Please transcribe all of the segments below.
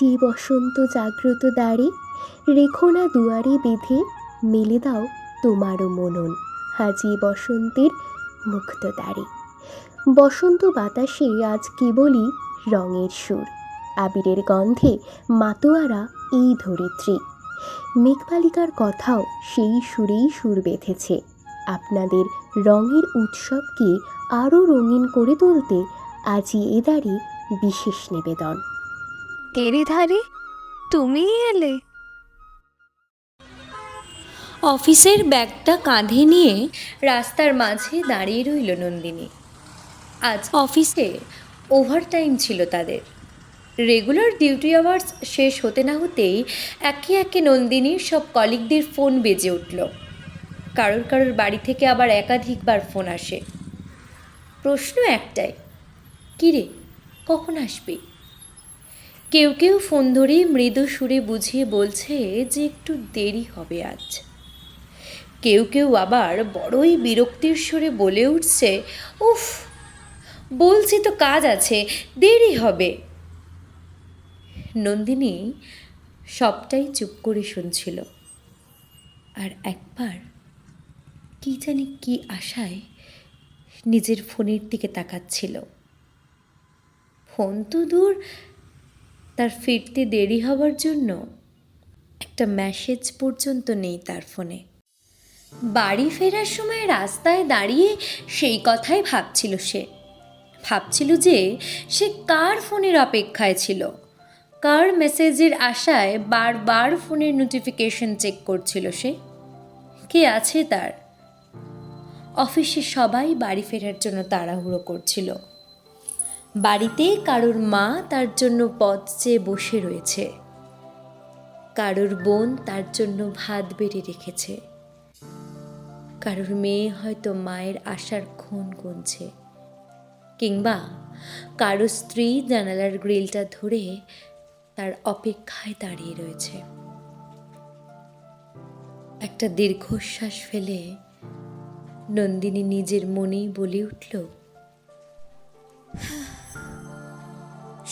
আজি বসন্ত জাগ্রত দ্বারে রেখো না দুয়ারে বেঁধে, মেলে দাও তোমারও মনন হাজি বসন্তের মুক্ত দ্বারে। বসন্ত বাতাসে আজ কেবলই রঙের সুর, আবিরের গন্ধে মাতোয়ারা এই ধরিত্রী। মেঘবালিকার কথাও সেই সুরেই সুর বেঁধেছে, আপনাদের রঙের উৎসবকে আরও রঙিন করে তুলতে আজই এ দ্বারে বিশেষ নিবেদন। ধারে তুমি এলে। অফিসের ব্যাগটা কাঁধে নিয়ে রাস্তার মাঝে দাঁড়িয়ে রইল নন্দিনী। আজ অফিসে ওভারটাইম ছিল তাদের। রেগুলার ডিউটি আওয়ার্স শেষ হতে না হতেই একে একে নন্দিনীর সব কলিগদের ফোন বেজে উঠল। কারোর কারোর বাড়ি থেকে আবার একাধিকবার ফোন আসে। প্রশ্ন একটাই, কিরে, কখন আসবি? কেউ কেউ ফোন ধরে মৃদু সুরে বুঝিয়ে বলছে যে একটু দেরি হবে আজ। কেউ কেউ আবার বড়ই বিরক্তির সুরে বলে উঠছে, উফ, বলছি তো কাজ আছে, দেরি হবে। নন্দিনী সবটাই চুপ করে শুনছিল। আর একবার কি জানি কি আশায় নিজের ফোনের দিকে তাকাচ্ছিল। ফোন তো দূর তার ফিরতে দেরি হওয়ার জন্য একটা মেসেজ পর্যন্ত নেই তার ফোনে বাড়ি ফেরার সময় রাস্তায় দাঁড়িয়ে সেই কথাই ভাবছিল সে। ভাবছিল যে সে কার ফোনের অপেক্ষায় ছিল। কার মেসেজের আশায় বারবার ফোনের নোটিফিকেশন চেক করছিল সে। কে আছে তার? অফিসে সবাই বাড়ি ফেরার জন্য তাড়াহুড়ো করছিল। বাড়িতে কারোর মা তার জন্য পথ চেয়ে বসে রয়েছে। কারোর বোন তার জন্য ভাত বেড়ে রেখেছে। কারোর মেয়ে হয়তো মায়ের আশার ক্ষণ গুনছে। কিংবা কারও স্ত্রী জানালার গ্রিলটা ধরে তার অপেক্ষায় দাঁড়িয়ে রয়েছে। একটা দীর্ঘশ্বাস ফেলে নন্দিনী নিজের মনেই বলে উঠল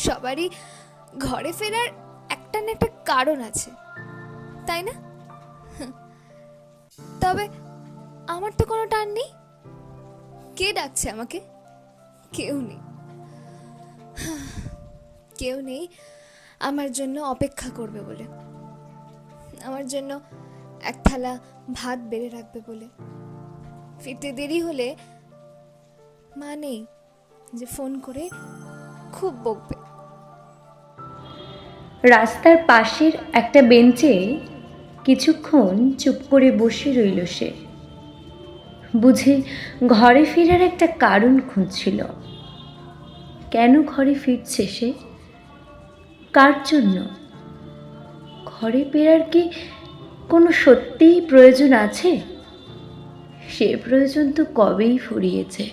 সবারই ঘরে ফেরার একটা না একটা কারণ আছে, তাই না। তবে আমার তো কোনো টান নেই। কে ডাকছে আমাকে? কেউ নেই। কেউ নেই আমার জন্য অপেক্ষা করবে বলে। আমার জন্য এক থালা ভাত বেড়ে রাখবে বলে। ফিরতে দেরি হলে মা নেই যে ফোন করে খুব বকবে। রাস্তার পাশের একটা বেঞ্চে কিছুক্ষণ চুপ করে বসে রইল সে। বুঝে ঘরে ফেরার একটা কারণ খুঁজছিল। কেন ঘরে ফিরছে সে? কার জন্য? ঘরে ফেরার কি কোনো সত্যিই প্রয়োজন আছে? সে প্রয়োজন তো কবেই ফুরিয়েছে।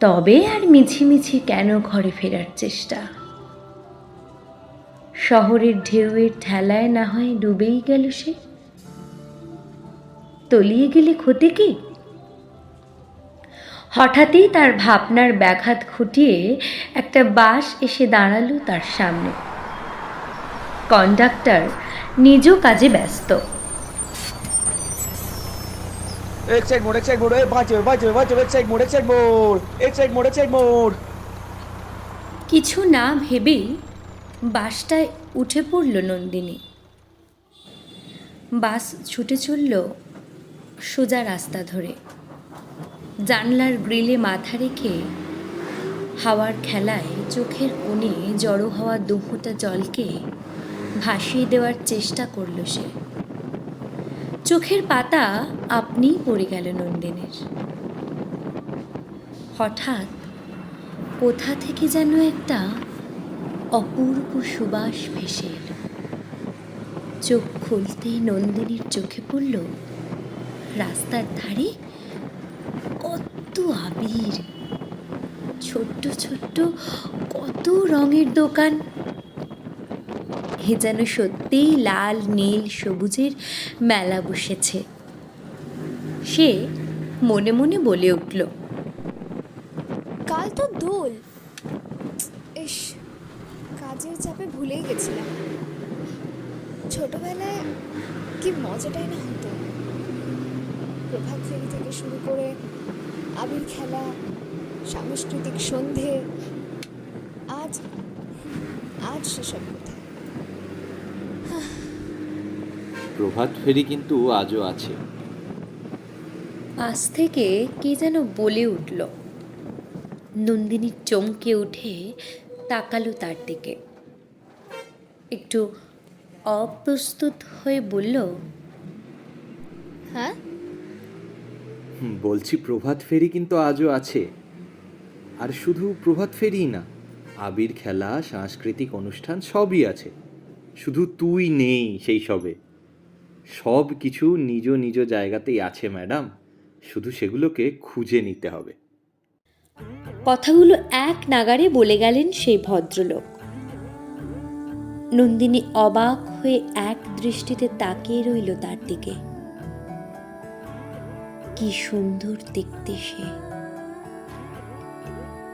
তবে আর মিছিমিছি কেন ঘরে ফেরার চেষ্টা? শহরের ঢেউয়ের ঠেলায় না হয় ডুবেই গেল সে। তলিয়ে গেলে ক্ষতি কি? হঠাৎই তার ভাবনার ব্যাঘাত খুঁটিয়ে একটা বাস এসে দাঁড়াল তার সামনে। কন্ডাক্টর নিজ কাজে ব্যস্ত। কিছু না ভেবেই বাসটায় উঠে পড়ল নন্দিনী। বাস ছুটে চলল সোজা রাস্তা ধরে। জানলার গ্রিলে মাথা রেখে হাওয়ার খেলায় চোখের কোণে জড়ো হওয়া দুহোটা জলকে ভাসিয়ে দেওয়ার চেষ্টা করল সে। চোখের পাতা আপনিই পড়ে গেল নন্দিনীর। হঠাৎ কোথা থেকে যেন একটা অপূর্ব সুবাস ভেসে এলো। চোখ খুলতেই নন্দিনীর চোখে পড়ল রাস্তার ধারে কত আবির, ছোট্ট ছোট্ট কত রঙের দোকান। এ যেন সত্যিই লাল, নীল, সবুজের মেলা বসেছে। সে মনে মনে বলে উঠল কাল তো দোল ইস কাল কাজের চাপে ভুলেই গেছিলাম ছোটবেলায় কি মজাটাই না হতো ফেরি থেকে শুরু করে আবির খেলা সাংস্কৃতিক সন্ধে আজ আজ সেসব কোথায় প্রভাত ফেরি কিন্তু আজও আছে। পাশ থেকে কে যেন বলে উঠল নন্দিনী চমকে উঠে তাকালো তার দিকে। একটু অপ্রস্তুত হয়ে বলল হ্যাঁ? বলছি প্রভাত ফেরি কিন্তু আজও আছে। আর শুধু প্রভাত ফেরিই না, আবির খেলা, সাংস্কৃতিক অনুষ্ঠান সবই আছে। শুধু তুই নেই সেই সবে। সব কিছু নিজ নিজ জায়গাতেই আছে, ম্যাডাম। শুধু সেগুলোকে খুঁজে নিতে হবে। কথাগুলো এক নাগারে বলে গেলেন সেই ভদ্রলোক। নন্দিনী অবাক হয়ে এক দৃষ্টিতে তাকিয়ে রইল তার দিকে। কি সুন্দর দেখতে সে।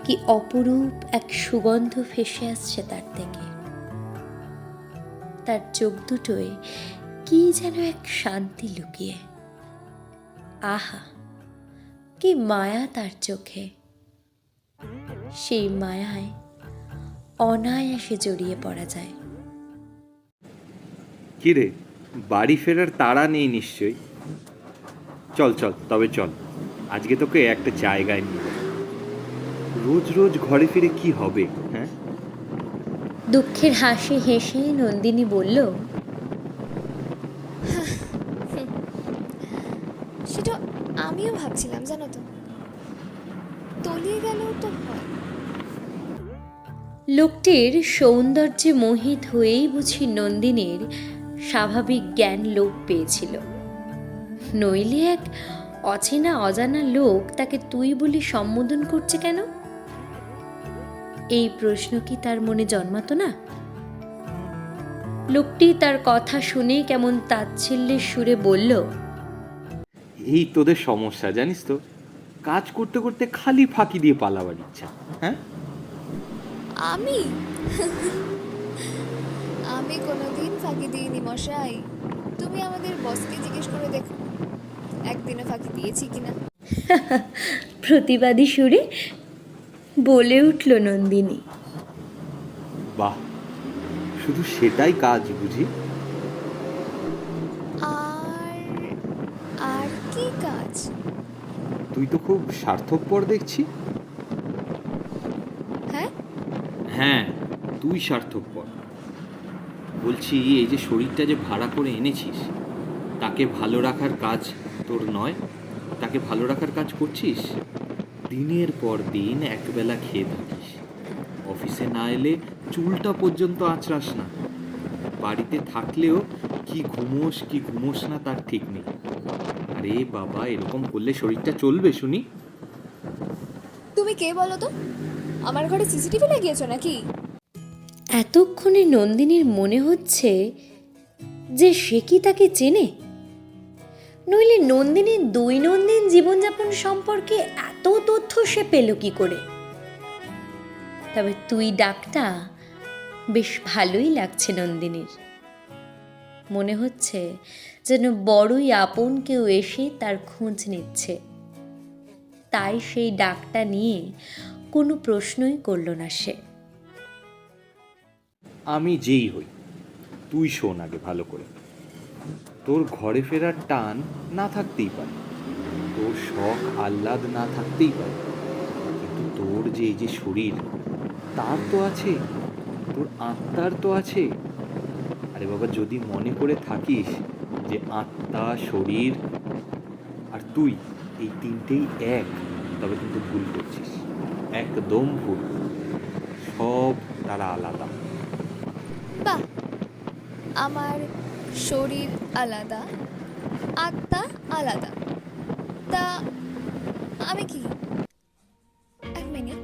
কি অপরূপ এক সুগন্ধ ভেসে আসছে তার থেকে। তার চোখ দুটোয় কি যেন এক শান্তি লুকিয়ে। আহা, কি মায়া তার চোখে। সেই মায়ায় অনায়াসে জড়িয়ে পড়া যায়। কিরে, বাড়ি ফেরার তাড়া নেই নিশ্চয়ই? চল চল তবে চল। আজকে তোকে একটা জায়গায় নিয়ে রোজ রোজ ঘরে ফিরে কি হবে হ্যাঁ? দুঃখের হাসি হেসে নন্দিনী বলল সেটা আমিও ভাবছিলাম জানো তো। তলিয়ে গেলেও তো হয়। লোকটির সৌন্দর্যে মোহিত হয়েই বুঝি নন্দিনীর স্বাভাবিক জ্ঞান লোপ পেয়েছিল। নইলে এক অচেনা অজানা লোক তাকে তুই বলি সম্বোধন করছে কেন? এই প্রশ্ন কি তার মনে জন্মাতো না? লোকটি তার কথা শুনে কেমন তাচ্ছিল্যের সুরে বলল এই তোদের সমস্যা জানিস তো? কাজ করতে করতে খালি ফাঁকি দিয়ে পালাবার ইচ্ছা হ্যাঁ? আমি? আমি কোনোদিন ফাঁকি দিইনি মশাই। তুমি আমাদের বসকে জিজ্ঞেস করে দেখো। একদিনও ফাঁকি দিয়েছি কিনা? প্রতিবাদী সুরে বলে উঠল নন্দিনী। বাহ শুধু সেটাই কাজ বুঝি? আর আর কি কাজ? তুই তো খুব স্বার্থপর দেখছি। হ্যাঁ? হ্যাঁ তুই স্বার্থপর। বলছি এই যে শরীরটা যে ভাড়া করে এনেছিস তাকে ভালো রাখার কাজ তোর নয়? তাকে ভালো রাখার কাজ করছিস? দিনের পর দিন একবেলা খেয়ে থাকিস। অফিসে না এলে চুলটা পর্যন্ত আঁচড়াস না। বাড়িতে থাকলেও কি ঘুমোস কি ঘুমোস না তার ঠিক নেই। আরে বাবা এরকম করলে শরীরটা চলবে শুনি। তুমি কে বলো তো? আমার ঘরে সিসিটিভি লাগিয়েছো নাকি? এতক্ষণে নন্দিনীর মনে হচ্ছে যে সে কি তাকে চেনে? নইলে নন্দিনীর দৈনন্দিন জীবনযাপন সম্পর্কে এত তথ্য সে পেল কি করে? তবে তুই ডাকটা বেশ ভালোই লাগছে নন্দিনীর। মনে হচ্ছে যেন বড়ই আপন কেউ এসে তার খোঁজ নিচ্ছে। তাই সেই ডাকটা নিয়ে কোনো প্রশ্নই করল না সে। আমি যেই হই, তুই শোন আগে ভালো করে। তোর ঘরে ফেরার টান না থাকতেই পারে। তোর শখ আহ্লাদ না থাকতেই পারে। কিন্তু তোর যে এই যে শরীর, তার তো আছে, তোর আত্মার তো আছে। আরে বাবা, যদি মনে করে থাকিস যে আত্মা, শরীর আর তুই এই তিনটেই এক, তবে কিন্তু ভুল করছিস। একদম ভুল। সব তারা আলাদা। বাহ! আমার শরীর আলাদা, আত্মা আলাদা। তা আমি কি এক মিনিট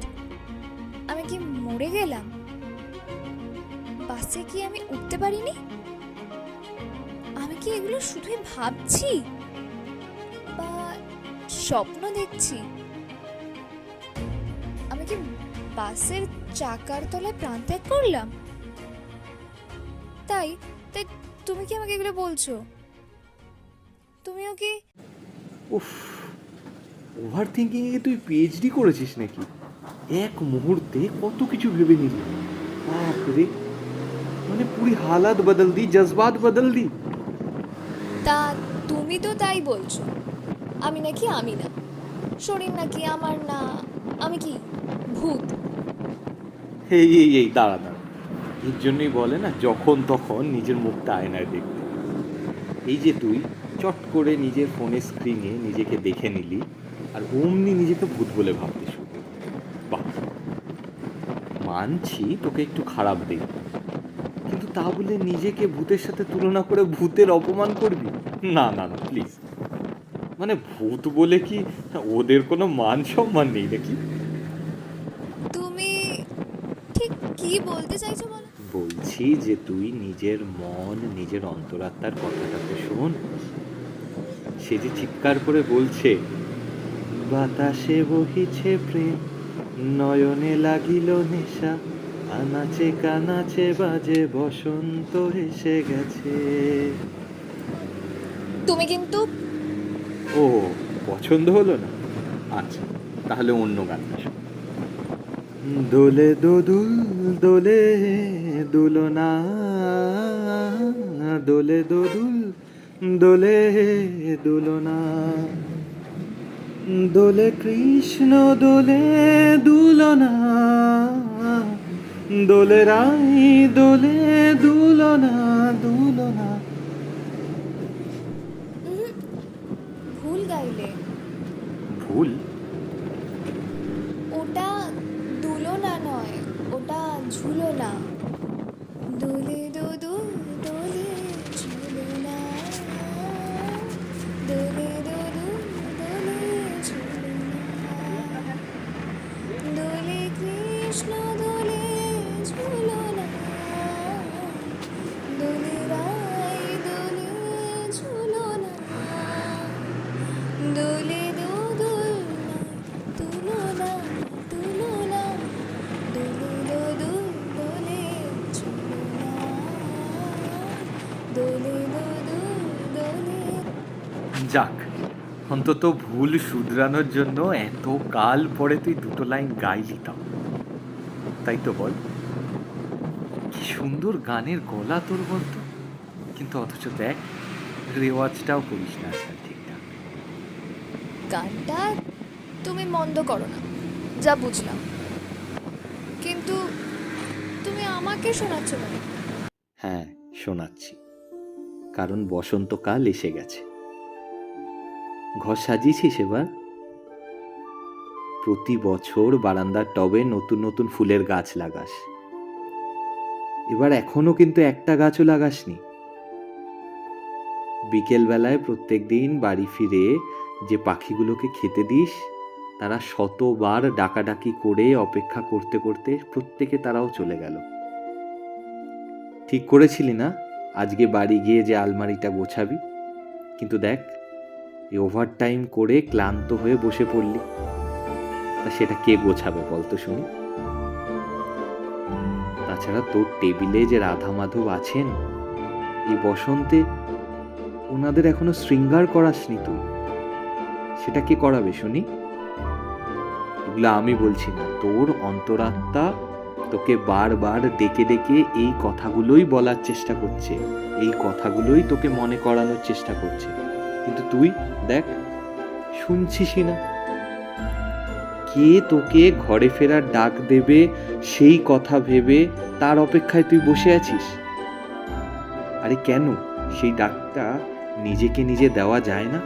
আমি কি মরে গেলাম? বাসে কি আমি উঠতে পারিনি? আমি কি এগুলো শুধুই ভাবছি? বা স্বপ্ন দেখছি? আমি কি বাসের চাকার তলায় প্রাণ ত্যাগ করলাম? তাই তাই তুমি কি আমাকে এগুলো বলছো? তুমিও কি? উফ ওভার থিঙ্কিংয়ে তুই পিএইচডি করেছিস নাকি? এক মুহূর্তে কত কিছু ভেবে নিলি। বাপরে মানে পুরি হালাত বদল দি জজবাত বদল দি। তা তুমি তো তাই বলছো। আমি নাকি আমি না। শরীর নাকি আমার না। আমি কি ভূত? এই এই এই দাঁড়া। এর জন্যই বলে না, যখন তখন নিজের মুখটা আয়নায় দেখতে। এই যে তুই, চট করে নিজের ফোনের স্ক্রিনে নিজেকে দেখে নিলি, আর অমনি নিজেকে ভূত বলে ভাবতে শুরু। বাহ! মানছি তোকে একটু খারাপ দেখ কিন্তু তা বলে নিজেকে ভূতের সাথে তুলনা করে ভূতের অপমান করবি? না না না প্লিজ মানে ভূত বলে কি ওদের কোনো মান সম্মান নেই নাকি তুমি ঠিক কি বলতে চাইছো বলো বলছি যে তুই নিজের মন নিজের অন্তরাত্মার কথাটাকে শোন। সে যে চিৎকার করে বলছে বাতাসে বহিছে প্রেম নয়নে লাগিল নেশা আনাচে কানাচে বাজে বসন্ত এসে গেছে। তুমি কিন্তু ও পছন্দ হলো না? আচ্ছা তাহলে অন্য গানটা শোন। দোলে দোদুল দোলে দুলনা দোলে দোদুল দোলে দুলনা দোলে কৃষ্ণ, দোলে দুলনা দোলে রাই, দোলে দুলনা দুলনা ওটা ঝুলোনা অন্তত ভুল শুধরানোর জন্য এত কাল পরে তুই দুটো লাইন গাইলি তাও তাই তো বল। কি সুন্দর গানের গলা তোর বলতো কিন্তু অথচ দেখ রেওয়াজটাও করিস না আজকাল ঠিকঠাক। গানটা তুমি মন্দ করো না যা বুঝলাম। কিন্তু তুমি আমাকে শোনাচ্ছ কেন? হ্যাঁ শোনাচ্ছি। কারণ বসন্তকাল এসে গেছে। ঘর সাজিয়েছিস এবার? প্রতি বছর বারান্দার টবে নতুন নতুন ফুলের গাছ লাগাস। এবার এখনও কিন্তু একটা গাছও লাগাসনি। বিকেলবেলায় প্রত্যেক দিন বাড়ি ফিরে যে পাখিগুলোকে খেতে দিস, তারা শতবার ডাকাডাকি করে অপেক্ষা করতে করতে প্রত্যেকে তারাও চলে গেল। ঠিক করেছিলি না? আজকে বাড়ি গিয়ে যে আলমারিটা গোছাবি। কিন্তু দেখ এই ওভার টাইম করে ক্লান্ত হয়ে বসে পড়লি। তা সেটা কে গোছাবে বলতো শুনি? তাছাড়া তোর টেবিলে যে রাধা মাধব আছেন, এই বসন্তে ওনাদের এখনও শৃঙ্গার করাসনি তুই। সেটা কে করাবে শুনি? এগুলো আমি বলছি না, তোর অন্তরাত্মা তোকে বারবার ডেকে ডেকে এই কথাগুলোই বলার চেষ্টা করছে, এই কথাগুলোই তোকে মনে করানোর চেষ্টা করছে। কিন্তু তুই দেখ, শুনছিসই না। কে তোকে ঘরে ফেরার ডাক দেবে, সেই কথা ভেবে তার অপেক্ষায় তুই বসে আছিস? আরে কেন? সেই ডাকটা নিজেকে নিজে দেওয়া যায় না?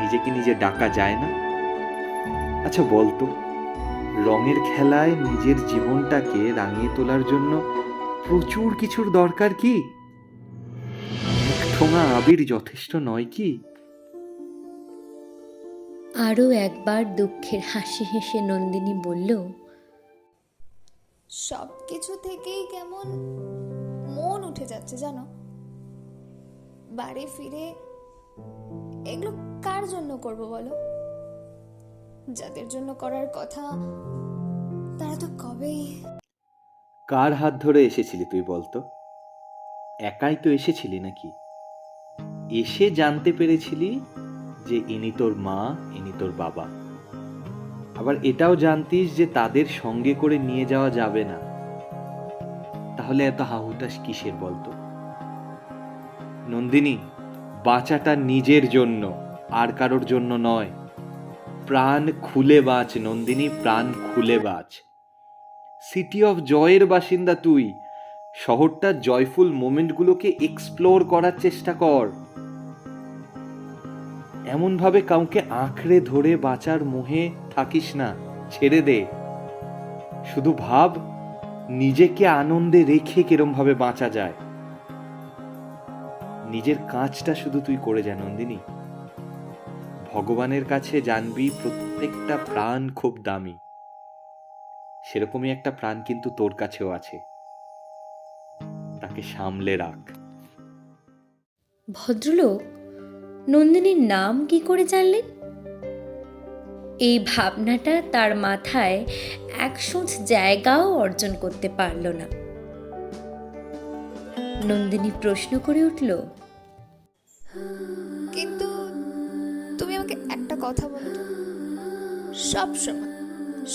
নিজেকে নিজে ডাকা যায় না? আচ্ছা বলতো রঙের খেলায় নিজের জীবনটাকে রাঙিয়ে তোলার জন্য প্রচুর কিছুর দরকার কি? ঠোঙা আবির যথেষ্ট নয় কি? আরও একবার দুঃখের হাসি হেসে নন্দিনী বলল সব কিছু থেকেই কেমন মন উঠে যাচ্ছে জানো। বাড়ি ফিরে এগুলো কার জন্য করব বলো? যাদের জন্য করার কথা তারা তো কবেই। কার হাত ধরে এসেছিলি তুই বলতো? একাই তো এসেছিলি নাকি? এসে জানতে পেরেছিলি যে ইনি তোর মা, ইনি তোর বাবা। আবার এটাও জানতিস যে তাদের সঙ্গে করে নিয়ে যাওয়া যাবে না। তাহলে এত হাহুতাস কিসের বলতো? নন্দিনী, বাঁচাটা নিজের জন্য, আর কারোর জন্য নয়। প্রাণ খুলে বাঁচ, নন্দিনী, প্রাণ খুলে বাঁচ। সিটি অফ জয়ের বাসিন্দা তুই। শহরটার জয়ফুল মোমেন্টগুলোকে এক্সপ্লোর করার চেষ্টা কর। এমনভাবে কাউকে আঁকড়ে ধরে বাঁচার মোহে থাকিস না, ছেড়ে দে। শুধু ভাব, নিজেকে আনন্দে রেখে কিরম ভাবে বাঁচা যায়। নিজের কাজটা শুধু তুই করে যা, নন্দিনী। ভগবানের কাছে জানবি প্রত্যেকটা প্রাণ খুব দামি। সেরকমই একটা প্রাণ কিন্তু তোর কাছেও আছে। তাকে সামলে রাখ। ভদ্রলোক নন্দিনীর নাম কি করে জানলেন? এই ভাবনাটা তার মাথায় এক জায়গাও অর্জন করতে পারল না। নন্দিনী প্রশ্ন করে উঠল, কিন্তু তুমি আমাকে একটা কথা বলো সব সময়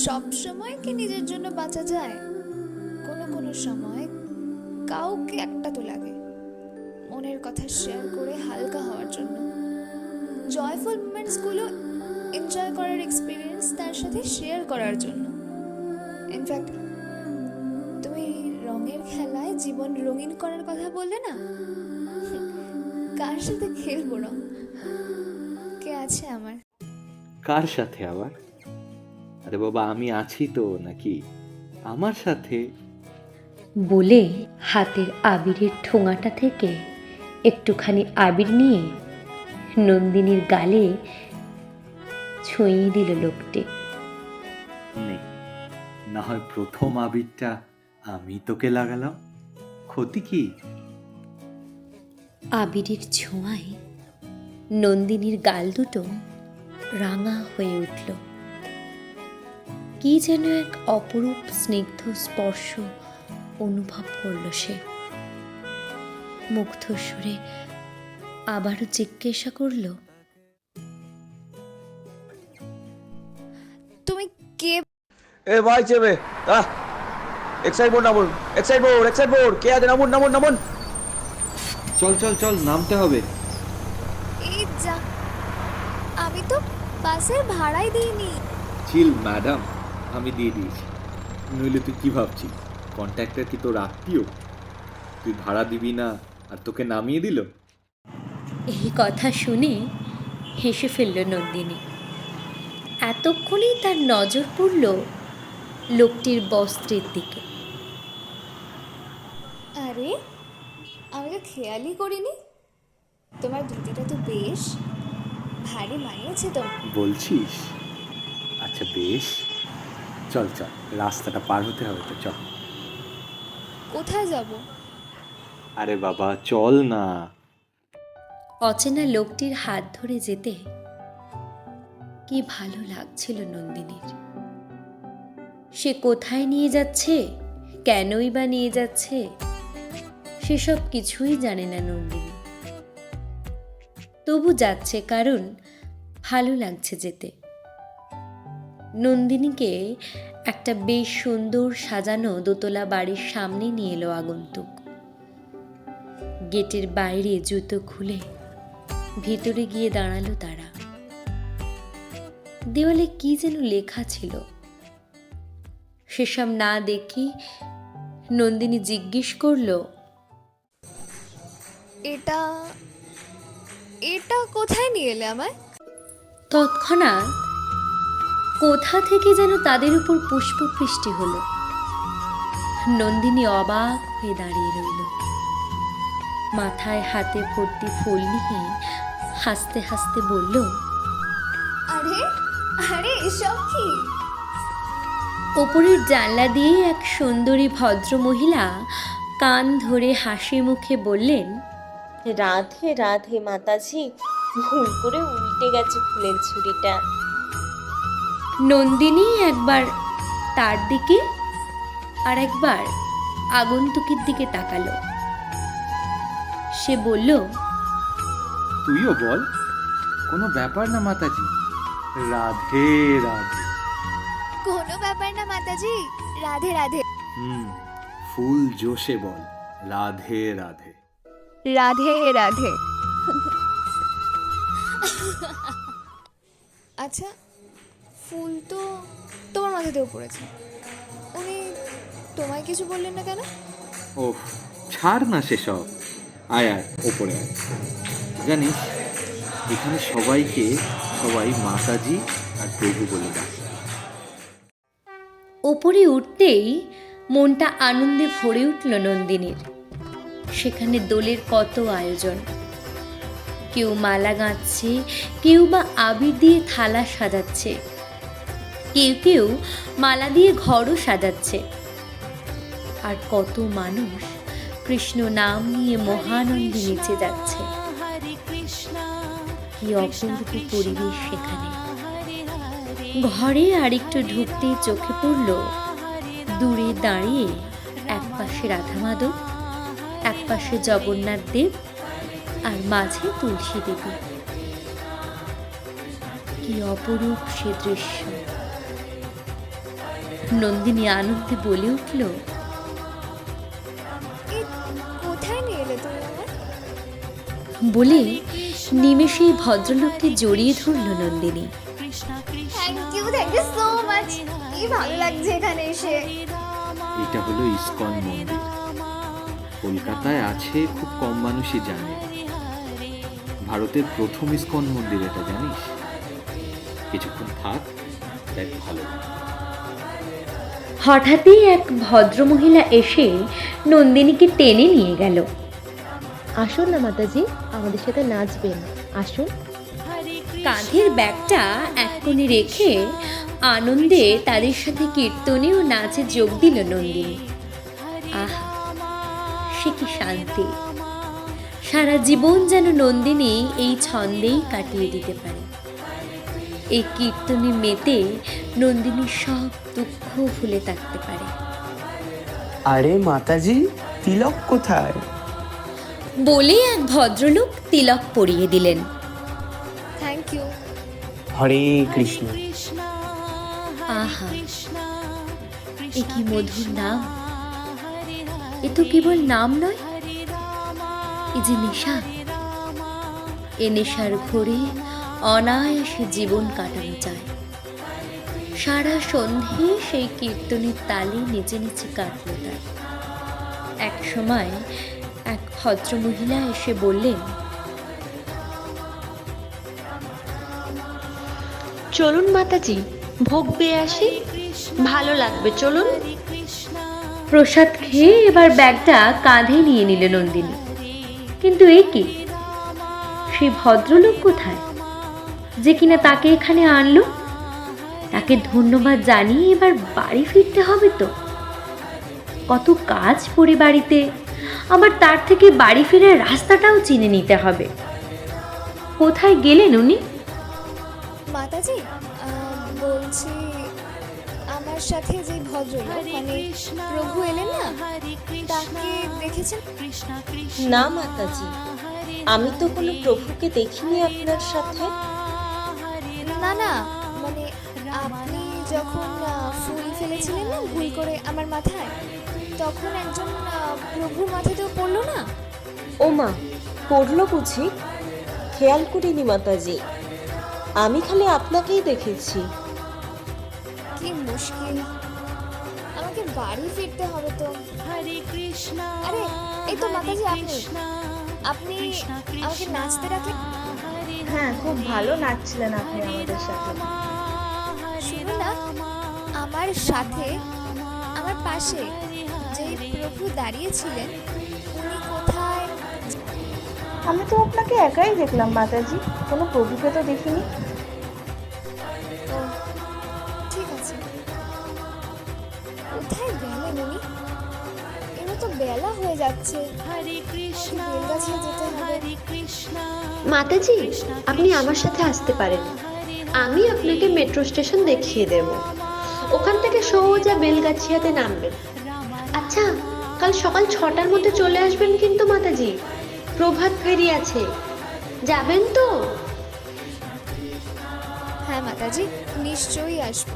সব সময় কি নিজের জন্য বাঁচা যায়? কোনো কোনো সময় কাউকে একটা তো লাগে। মনের কথা শেয়ার করে হালকা হওয়ার জন্য। জয়ফুল মোমেন্টসগুলো এনজয় করার এক্সপিরিয়েন্স তার সাথে শেয়ার করার জন্য। ইনফ্যাক্ট তুমি রঙের খেলায় জীবন রঙিন করার কথা বললে না? কার সাথে খেলব রং কে আছে আমার? কার সাথে আবার? আরে বাবা আমি আছি তো নাকি? আমার সাথে? বলে হাতের আবিরের ঠোঙাটা থেকে একটুখানি আবির নিয়ে নন্দিনীর গালে ছুঁয়ে দিল লোকটি। না হয় প্রথম আবিরটা আমি তোকে লাগালাম। ক্ষতি কি? আবিরের ছোঁয়ায় নন্দিনীর গাল দুটো রাঙা হয়ে উঠল। কি যেন এক অপরূপ স্নিগ্ধ স্পর্শ অনুভব করল সে। মুগ্ধ সুরে আবারও জিজ্ঞাসা করল তুমি কে? এ ভাই চেবে আহ এক সাইড বোর্ড নামুন এক সাইড বোর্ড এক সাইড বোর্ড কে আছে? নামুন নামুন নামুন। চল চল চল নামতে হবে। এই যা আমি তো বাসের ভাড়াই দিইনি। চিল ম্যাডাম আমি দিয়ে দিয়েছি। নইলে তুই কি ভাবছিস? কন্ট্রাক্টর কি তোর আত্মীয়? তুই ভাড়া দিবি না আর তোকে নামিয়ে দিল? এই কথা শুনে হেসে ফেলল নন্দিনী। এতক্ষণেই তার নজর পড়ল লোকটির বস্ত্রের দিকে। আরে আমি তো খেয়ালই করিনি। তোমার ধুতিটা তো বেশ ভারী মানিয়েছে তো। বলছিস? আচ্ছা বেশ। চল চল রাস্তাটা পার হতে হবে তো চল। কোথায় যাব? আরে বাবা চল না। অচেনা লোকটির হাত ধরে যেতে কি ভালো লাগছিল নন্দিনীর। সে কোথায় নিয়ে যাচ্ছে? কেনই বা নিয়ে যাচ্ছে? সেসব কিছুই জানে না নন্দিনী। তবু যাচ্ছে কারণ ভালো লাগছে যেতে। নন্দিনীকে একটা বেশ সুন্দর সাজানো দোতলা বাড়ির সামনে নিয়ে এলো আগন্তুক। গেটের বাইরে জুতো খুলে ভিতরে গিয়ে দাঁড়াল তারা। দেওয়ালে কি যেন লেখা ছিল? সেসব না দেখি নন্দিনী জিজ্ঞেস করল এটা এটা কোথায় নিয়ে এলে আমায়? তৎক্ষণাৎ কোথা থেকে যেন তাদের উপর পুষ্প পুষ্পবৃষ্টি হলো। নন্দিনী অবাক হয়ে দাঁড়িয়ে রইল। মাথায় হাতে ভর্তি ফুল নিয়ে হাসতে হাসতে বলল আরে আরে এসব কি? ওপরের জানলা দিয়ে এক সুন্দরী ভদ্রমহিলা কান ধরে হাসি মুখে বললেন রাধে রাধে মাতাজি ভুল করে উল্টে গেছে ফুলের ঝুড়িটা। নন্দিনী একবার তার দিকে আর একবার আগন্তুকের দিকে তাকালো। সে বলল তুইও বল। কোনো ব্যাপার না মাতাজি? রাধে রাধে। কোনো ব্যাপার না মাতাজি। রাধে রাধে। হুম ফুল জোশে বল। রাধে রাধে। রাধে রাধে। আচ্ছা ফুল তো তোমার মাথাতেও পড়েছে। উনি তোমায় কিছু বললেন না কেন? ওহ ছাড় না সেসব। আয় আয় ওপরে আয়। জানিস, এখানে সবাইকে সবাই মাতাজি আর প্রভু বলে ওপরে উঠতেই মনটা আনন্দে ভরে উঠল নন্দিনীর। সেখানে দোলের কত আয়োজন। কেউ মালা গাঁথছে কেউ বা আবির দিয়ে থালা সাজাচ্ছে। কেউ কেউ মালা দিয়ে ঘরও সাজাচ্ছে। আর কত মানুষ কৃষ্ণ নাম নিয়ে মহানন্দে নেচে যাচ্ছে। কি অপূর্ব পরিবেশ সেখানে। ঘরে আরেকটু ঢুকতে চোখে পড়ল দূরে দাঁড়িয়ে এক পাশে রাধা মাধব এক পাশে জগন্নাথ দেব আর মাঝে তুলসী দেবী। কি অপরূপ সে দৃশ্য। নন্দিনী আনন্দে বলে উঠল? বলে নিমেষেই ভদ্রলোককে জড়িয়ে ধরল Nandini. Thank you thank you so much কি ভালো লাগছে এখানে এসে। এটা হলো ইসকন মন্দির। কলকাতায় আছে খুব কম মানুষই জানে। ভারতের প্রথম ইসকন মন্দির এটা জানিস? কিছুক্ষণ থাক দেখ ভালো। হঠাৎই এক ভদ্রমহিলা এসে নন্দিনীকে টেনে নিয়ে গেল। আসুন না মাতাজি আমাদের সাথে নাচবেন। আসুন। কাঁধের ব্যাগটা এক কোণে রেখে আনন্দে তাদের সাথে কীর্তনে ও নাচে যোগ দিল নন্দিনী। আহ সে কি শান্তি। সারা জীবন যেন নন্দিনী এই ছন্দেই কাটিয়ে দিতে পারে। এই কীর্তনে মেতে নন্দিনী সব দুঃখ ভুলে থাকতে পারে। আরে মাতাজি তিলক কোথায়? বলে এক ভদ্রলোক তিলক পরিয়ে দিলেন। Thank you Hare Krishna. আহা এ কি মধুর নাম? এ তো কেবল নাম নয় এ যে নেশা। এ নেশার ঘোরে অনায়াসে জীবন কাটানো যায়। সারা সন্ধে সেই কীর্তনের তালে নেচে নেচে কাটল তার। এক সময় এক ভদ্রমহিলা এসে বললেন চলুন মাতাজি ভোগ পেয়ে আসি। ভালো লাগবে চলুন। প্রসাদ খেয়ে এবার ব্যাগটা কাঁধে নিয়ে নিল নন্দিনী। কিন্তু এ কি? সেই ভদ্রলোক কোথায়? যে কিনা তাকে এখানে আনলো? তাকে ধন্যবাদ জানিয়ে এবার বাড়ি ফিরতে হবে তো? কত কাজ পড়ে বাড়িতে। আবার তার থেকে বাড়ি ফেরার রাস্তাটাও চিনে নিতে হবে। কোথায় গেলেন উনি? মাতাজি বলছি আমার সাথে যে ভদ্রলোক মানে প্রভু এলেন না তাকে দেখেছেন? না মাতাজি আমি তো কোনো প্রভুকে দেখিনি আপনার সাথে। না না মানে আপনি যখন ফুল ফেলেছিলেন না ভুল করে আমার মাথায়? তখন একজন আহ, প্রভুর মাথাতেও পড়ল না? ও মা পড়ল বুঝি? খেয়াল করিনি মাতাজি। আমি খালি আপনাকেই দেখেছি। কি মুশকিল। আমাকে বাড়ি ফিরতে হবে তো। আরে এই তো মাতাজি আপনি আপনি আমাকে নাচতে রাখলেন? হ্যাঁ খুব ভালো নাচছিলেন আপনি আমাদের সাথে। শুনুন না আমার সাথে আমার পাশে যে প্রভু দাঁড়িয়েছিলেন উনি কোথায়? আমি তো আপনাকে একাই দেখলাম মাতাজি। কোনো প্রভুকে তো দেখিনি। ঠিক আছে। কোথায় গেলেন উনি? এবার তো বেলা হয়ে যাচ্ছে। বেলগাছিয়া যেতে হবে। মাতাজি আপনি আমার সাথে আসতে পারেন। আমি আপনাকে মেট্রো স্টেশন দেখিয়ে দেব। ওখান থেকে সোজা বেলগাছিয়াতে নামবেন। আচ্ছা কাল সকাল ছটার মধ্যে চলে আসবেন কিন্তু মাতাজি। প্রভাত ফেরি আছে। যাবেন তো? হ্যাঁ মাতাজি নিশ্চয়ই আসব।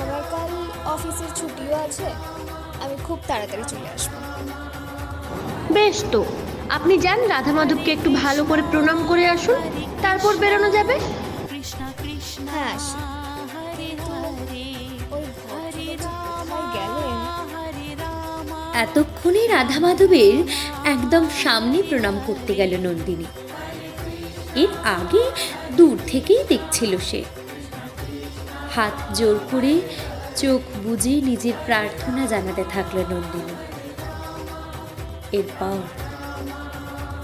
আমার কাল অফিসের ছুটিও আছে আমি খুব তাড়াতাড়ি চলে আসব। বেশ তো আপনি যান রাধা মাধবকে একটু ভালো করে প্রণাম করে আসুন তারপর বেরোনো যাবে। হ্যাঁ আসি। এতক্ষণে রাধা মাধবের একদম সামনে প্রণাম করতে গেল নন্দিনী। এর আগে দূর থেকেই দেখছিল সে। হাত জোর করে চোখ বুজে নিজের প্রার্থনা জানাতে থাকল নন্দিনী। এরপর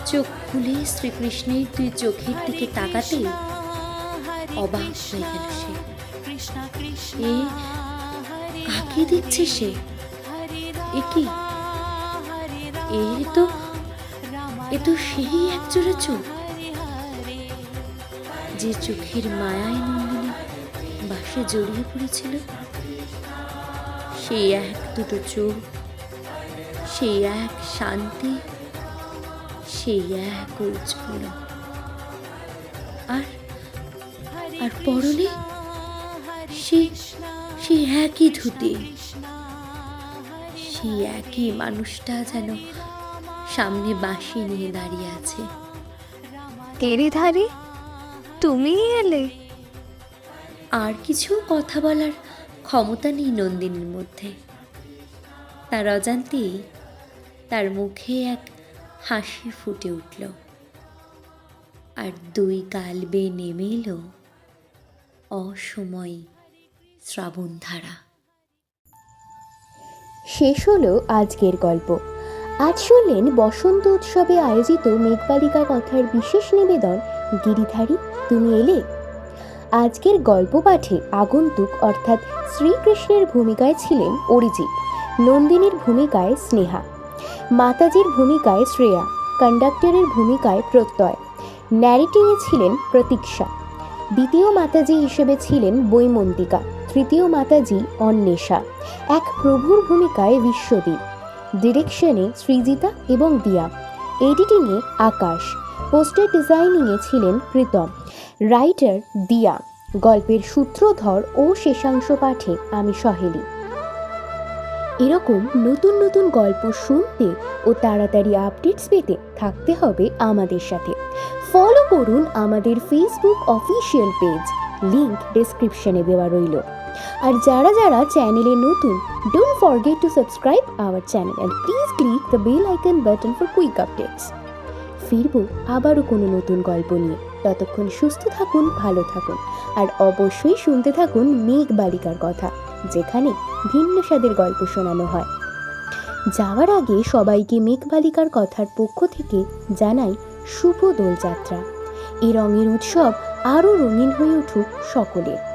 চোখ খুলে শ্রীকৃষ্ণের দুই চোখের দিকে তাকাতেই অবাক হয়ে গেল সে। কাকে দেখছে সে? এ কি এ তো এ তো সেই একজোড়া চোখ। যে চোখের মায়ায় নন্দিনী বাসে জড়িয়ে পড়েছিল, সেই এক দুটো চোখ, সেই এক শান্তি, সেই এক উজ্জ্বল। আর আর পরনে সেই সেই একই ধুতি। সেই একই মানুষটা যেন সামনে বাঁশি নিয়ে দাঁড়িয়ে আছে। ধারে তুমি এলে। আর কিছু কথা বলার ক্ষমতা নেই নন্দিনীর মধ্যে। তার অজান্তেই তার মুখে এক হাসি ফুটে উঠল। আর দুই গাল বেয়ে নেমে এলো অসময় শ্রাবণধারা। শেষ হলো আজকের গল্প। আজ শুনলেন বসন্ত উৎসবে আয়োজিত মেঘবালিকা কথার বিশেষ নিবেদন, গিরিধারী, তুমি এলে? আজকের গল্প পাঠে আগন্তুক অর্থাৎ শ্রীকৃষ্ণের ভূমিকায় ছিলেন অরিজিৎ, নন্দিনীর ভূমিকায় স্নেহা, মাতাজির ভূমিকায় শ্রেয়া, কন্ডাক্টরের ভূমিকায় প্রত্যয়, ন্যারেটিংয়ে ছিলেন প্রতীক্ষা, দ্বিতীয় মাতাজি হিসেবে ছিলেন বৈমন্তিকা তৃতীয় মাতাজি অন্বেষা, এক প্রভুর ভূমিকায় বিশ্বদীপ। ডিরেকশনে সৃজিতা এবং দিয়া। এডিটিংয়ে আকাশ। পোস্টার ডিজাইনিংয়ে ছিলেন প্রীতম। রাইটার দিয়া। গল্পের সূত্রধর ও শেষাংশ পাঠে আমি সহেলি। এরকম নতুন নতুন গল্প শুনতে ও তাড়াতাড়ি আপডেটস পেতে থাকতে হবে আমাদের সাথে। ফলো করুন আমাদের ফেসবুক অফিসিয়াল পেজ লিংক ডেসক্রিপশনে দেওয়া রইল। আর যারা যারা চ্যানেলে নতুন don't forget to subscribe our channel and please click the bell icon button for quick updates ফিরবো আবারও কোনো নতুন গল্প নিয়ে। ততক্ষণ সুস্থ থাকুন, ভালো থাকুন। আর অবশ্যই শুনতে থাকুন মেঘ বালিকার কথা, যেখানে ভিন্ন স্বাদের গল্প শোনানো হয়। যাওয়ার আগে সবাইকে মেঘবালিকার কথার পক্ষ থেকে জানাই শুভ দোলযাত্রা। এ রঙের উৎসব আরও রঙিন হয়ে উঠুক সকলের।